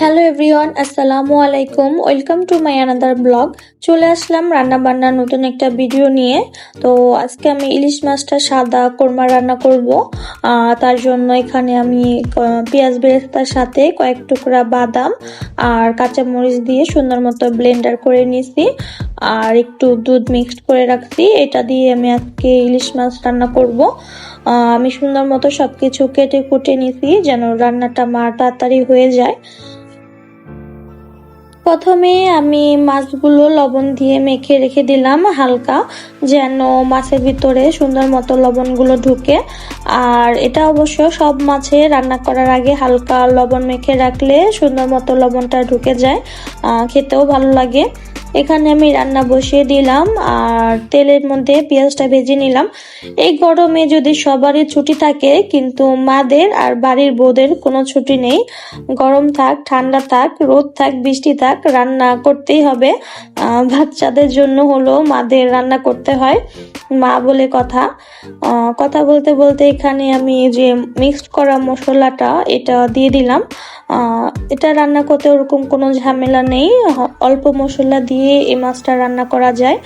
Hello everyone আসসালামু আলাইকুম welcome to my another blog চলে আসলাম রান্না বান্নার নতুন একটা ভিডিও নিয়ে। তো আজকে আমি ইলিশ মাছটা সাদা কোরমা রান্না করব। তার জন্য এখানে আমি পেঁয়াজ বেরেস্তার সাথে কয়েক টুকরা বাদাম আর কাঁচামরিচ দিয়ে সুন্দর মতো ব্লেন্ডার করে নিয়েছি আর একটু দুধ মিক্সড করে রাখছি। এটা দিয়ে আমি আজকে ইলিশ মাছ রান্না করব। আমি সুন্দর মতো সব কিছু কেটে কুটে নিয়েছি যেন রান্নাটা আমার তাড়াতাড়ি হয়ে যায়। প্রথমে আমি মাছগুলো লবণ দিয়ে মেখে রেখে দিলাম হালকা, যেন মাছের ভিতরে সুন্দর মতো লবণগুলো ঢুকে। আর এটা অবশ্য সব মাছে রান্না করার আগে হালকা লবণ মেখে রাখলে সুন্দর মতো লবণটা ঢুকে যায় খেতেও ভালো লাগে। এখানে আমি রান্না বসিয়ে দিলাম আর তেলের মধ্যে পেঁয়াজটা ভেজে নিলাম। এই গরমে যদি সবারই ছুটি থাকে, কিন্তু মাদের আর বাড়ির বোদের কোনো ছুটি নেই। গরম থাক, ঠান্ডা থাক, রোদ থাক, বৃষ্টি থাক, রান্না করতেই হবে। বাচ্চাদের জন্য হলো মাদের রান্না করতে হয়। মা বলে কথা। কথা বলতে বলতে এখানে আমি যে মিক্সড করা মশলাটা এটা দিয়ে দিলাম। এটা রান্না করতে ওরকম কোনো ঝামেলা নেই। অল্প মশলা দিয়ে এই মাছটা রান্না করা যায়।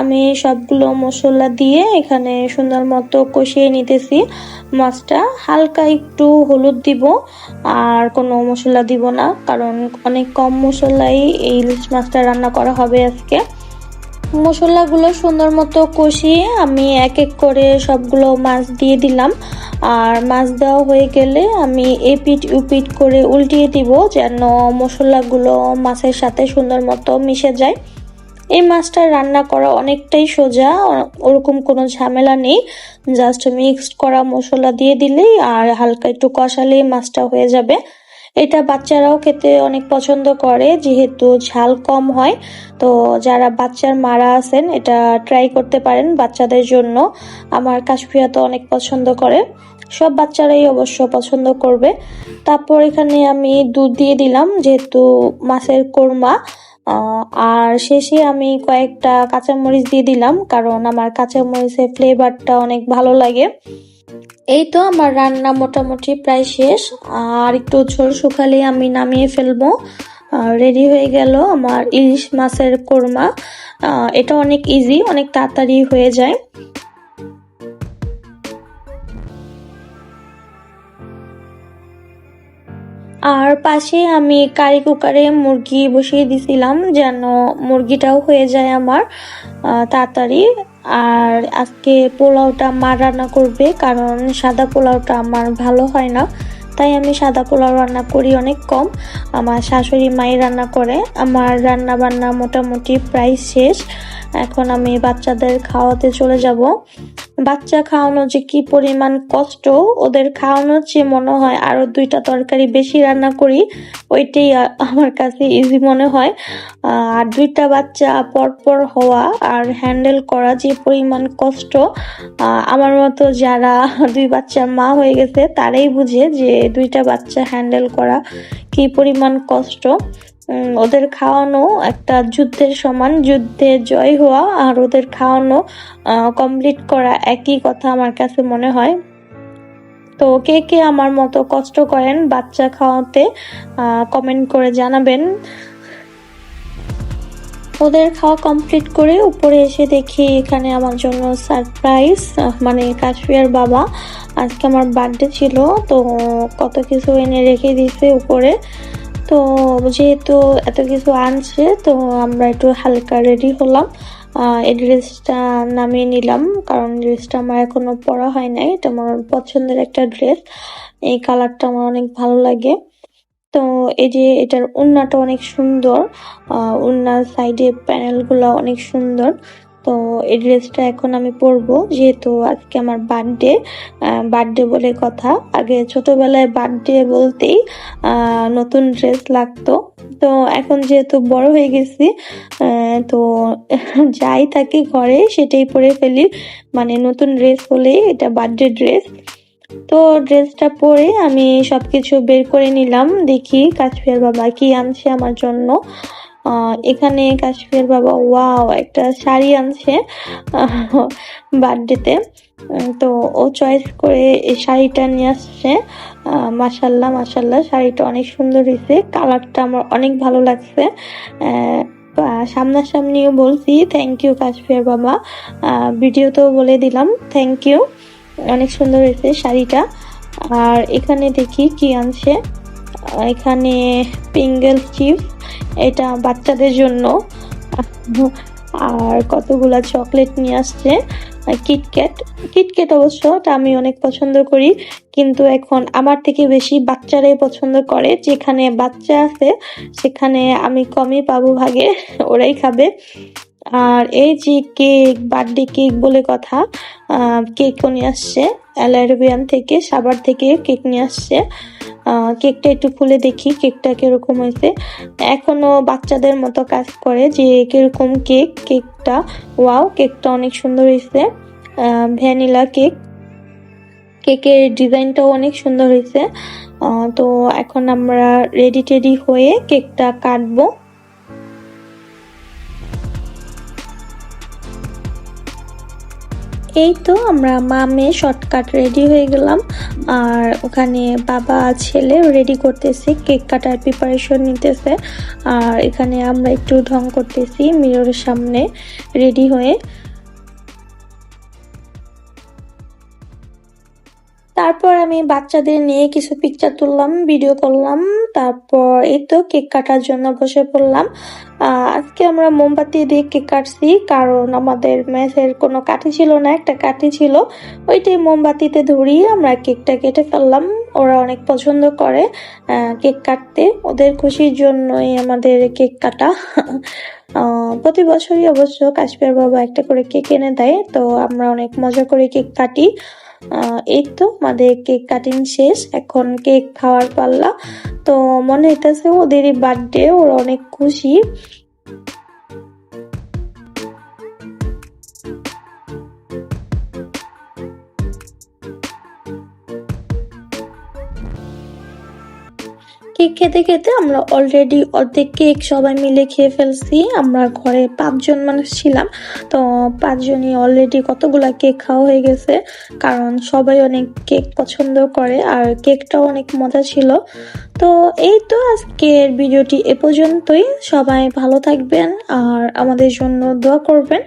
আমি সবগুলো মশলা দিয়ে এখানে সুন্দর মতো কষিয়ে নিতেছি। মাছটা হালকা একটু হলুদ দিব, আর কোনো মশলা দিব না, কারণ অনেক কম মশলাই এই ইলিশ মাছটা রান্না করা হবে আজকে। মশলাগুলো সুন্দর মতো কষিয়ে আমি এক এক করে সবগুলো মাছ দিয়ে দিলাম। আর মাছ দেওয়া হয়ে গেলে আমি এপিট উপিট করে উল্টিয়ে দিব যেন মশলাগুলো মাছের সাথে সুন্দর মতো মিশে যায়। এই মাছটা রান্না করা অনেকটাই সোজা, ওরকম কোনো ঝামেলা নেই। জাস্ট মিক্সড করা মশলা দিয়ে দিলেই আর হালকা একটু কষালেই মাছটা হয়ে যাবে। এটা বাচ্চারাও খেতে অনেক পছন্দ করে, যেহেতু ঝাল কম হয়। তো যারা বাচ্চার মারা আছেন, এটা ট্রাই করতে পারেন বাচ্চাদের জন্য। আমার কাশ্মীরা তো অনেক পছন্দ করে। সব বাচ্চারাই অবশ্য পছন্দ করবে। তারপর এখানে আমি দুধ দিয়ে দিলাম, যেহেতু মাছের কোরমা। আর শেষে আমি কয়েকটা কাঁচামরিচ দিয়ে দিলাম, কারণ আমার কাঁচামরিচের ফ্লেভারটা অনেক ভালো লাগে। এই তো আমার রান্না মোটামুটি প্রায় শেষ। আর একটু ঝোল শুকালে আমি নামিয়ে ফেলব। রেডি হয়ে গেল আমার ইলিশ মাছের কোরমা। এটা অনেক ইজি অনেক তাড়াতাড়ি হয়ে যায়। আর পাশে আমি কারি কুকারে মুরগি বসিয়ে দিছিলাম যেন মুরগিটাও হয়ে যায় আমার তাড়াতাড়ি। আর আজকে পোলাওটা মা রান্না করবে কারণ সাদা পোলাওটা আমার ভালো হয় না, তাই আমি সাদা পোলাও রান্না করি অনেক কম। আমার শাশুড়ি মাই রান্না করে, আমার রান্না বান্না মোটামুটি প্রায় শেষ। এখন আমি বাচ্চাদের খাওয়াতে চলে যাব। বাচ্চা খাওয়ানো যে কি পরিমাণ কষ্ট, ওদের খাওয়ানোর চেয়ে মনে হয় আরও দুইটা তরকারি বেশি রান্না করি, ওইটাই আমার কাছে ইজি মনে হয়। আর দুইটা বাচ্চা পরপর হওয়া আর হ্যান্ডেল করা যে পরিমাণ কষ্ট আমার মতো যারা দুই বাচ্চার মা হয়ে গেছে, তারাই বুঝে যে দুইটা বাচ্চা হ্যান্ডেল করা কি পরিমাণ কষ্ট। ওদের খাওয়ানো একটা যুদ্ধের সমান, যুদ্ধে জয় হওয়া আর ওদের খাওয়ানো কমপ্লিট করা একই কথা আমার কাছে মনে হয়। তো কে কে আমার মতো কষ্ট করেন বাচ্চা খাওয়াতে কমেন্ট করে জানাবেন। ওদের খাওয়া কমপ্লিট করে উপরে এসে দেখি এখানে আমার জন্য সারপ্রাইজ মানে কাশ্মীর বাবা। আজকে আমার বার্থডে ছিল, তো কত কিছু এনে রেখে দিয়েছে উপরে। তো যেহেতু এত কিছু আনছে, তো আমরা একটু হালকা রেডি হলাম। এই ড্রেসটা নামিয়ে নিলাম, কারণ ড্রেসটা আমার এখনও পরা হয় নাই। এটা আমার পছন্দের একটা ড্রেস এই কালারটা আমার অনেক ভালো লাগে। তো এই যে এটার ওড়নাটা অনেক সুন্দর। ওড়নার সাইডে প্যানেলগুলো অনেক সুন্দর। তো এই ড্রেসটা এখন আমি পরবো, যেহেতু আজকে আমার বার্থডে বার্থডে বলে কথা। আগে ছোটবেলায় বার্থডে বলতেই নতুন ড্রেস লাগতো। তো এখন যেহেতু বড় হয়ে গেছি তো যাই থাকি ঘরে সেটাই পরে ফেলি। মানে নতুন ড্রেস হলে এটা বার্থডে ড্রেস তো ড্রেসটা পরে আমি সবকিছু বের করে নিলাম, দেখি কাশ্মীর বাবা কি আনছে আমার জন্য। এখানে কাশ্মীর বাবা ওয়াও একটা শাড়ি আনছে বার্থডেতে তো। ও চয়েস করে এই শাড়িটা নিয়ে আসছে। মাসাল্লাহ মাসাল্লাহ শাড়িটা অনেক সুন্দর হয়েছে। কালারটা আমার অনেক ভালো লাগছে। সামনাসামনিও বলছি থ্যাংক ইউ কাশ্মীর বাবা। ভিডিওতেও বলে দিলাম থ্যাংক ইউ অনেক সুন্দর হয়েছে শাড়িটা। আর এখানে দেখি কি আনছে। এখানে পিঙ্গেল চিপস এটা বাচ্চাদের জন্য। আর কতগুলা চকলেট নিয়ে আসছে কিটক্যাট কিটক্যাট অবশ্য তা আমি অনেক পছন্দ করি, কিন্তু এখন আমার থেকে বেশি বাচ্চারাই পছন্দ করে। যেখানে বাচ্চা আছে, সেখানে আমি কমই পাবো ভাগে, ওরাই খাবে। আর এই যে কেক বার্থডে কেক বলে কথা কেকও নিয়ে আসছে। অ্যালারবিয়ান থেকে, সাবার থেকে কেক নিয়ে আসছে। কেকটা একটু খুলে দেখি, কেকটা কীরকম হয়েছে। এখনও বাচ্চাদের মতো কাজ করে যে কীরকম কেক, কেকটা, ওয়াও, কেকটা অনেক সুন্দর হয়েছে। Vanilla cake. কেকের ডিজাইনটাও অনেক সুন্দর হয়েছে। তো এখন আমরা রেডি টেডি হয়ে কেকটা কাটবো। এই তো আমরা মা শর্টকাট রেডি হয়ে গেলাম। আর ওখানে বাবা ছেলে রেডি করতেছে কেক কাটার প্রিপারেশন নিতেছে। আর এখানে আমরা একটু ঢং করতেছি মিররের সামনে রেডি হয়ে। তারপর আমি বাচ্চাদের নিয়ে কিছু পিকচার তুললাম ভিডিও করলাম। তারপর এই তো কেক কাটার জন্য বসে পড়লাম। আজকে আমরা মোমবাতি দিয়ে কেক কাটছি, কারণ আমাদের মেসের কোনো কাঠি ছিল না, একটা কাঠি ছিল। ওইটাই মোমবাতিতে ধরিয়ে আমরা কেকটা কেটে ফেললাম। ওরা অনেক পছন্দ করে কেক কাটতে। ওদের খুশির জন্যই আমাদের কেক কাটা। প্রতি বছরই অবশ্য কাশ্মীর বাবা একটা করে কেক এনে দেয়, তো আমরা অনেক মজা করে কেক কাটি। এই তো আমাদের কেক কাটিং শেষ। এখন কেক খাওয়ার পাল্লা। তো মনে হইতেছে ওদেরই বার্থডে, ওরা অনেক খুশি। you কেক খেতে খেতে আমরা অলরেডি অর্ধেক কেক সবাই মিলে খেয়ে ফেলছি। আমরা ঘরে পাঁচজন মানুষ ছিলাম। তো পাঁচজনই অলরেডি কতগুলা কেক খাওয়া হয়ে গেছে। কারণ সবাই অনেক কেক পছন্দ করে আর কেকটাও অনেক মজা ছিল। তো এই তো আজকের ভিডিওটি এ পর্যন্তই। সবাই ভালো থাকবেন আর আমাদের জন্য দোয়া করবেন।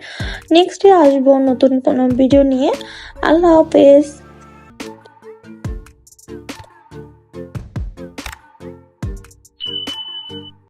নেক্সটে আসব নতুন কোনো ভিডিও নিয়ে। আল্লাহ হাফেজ।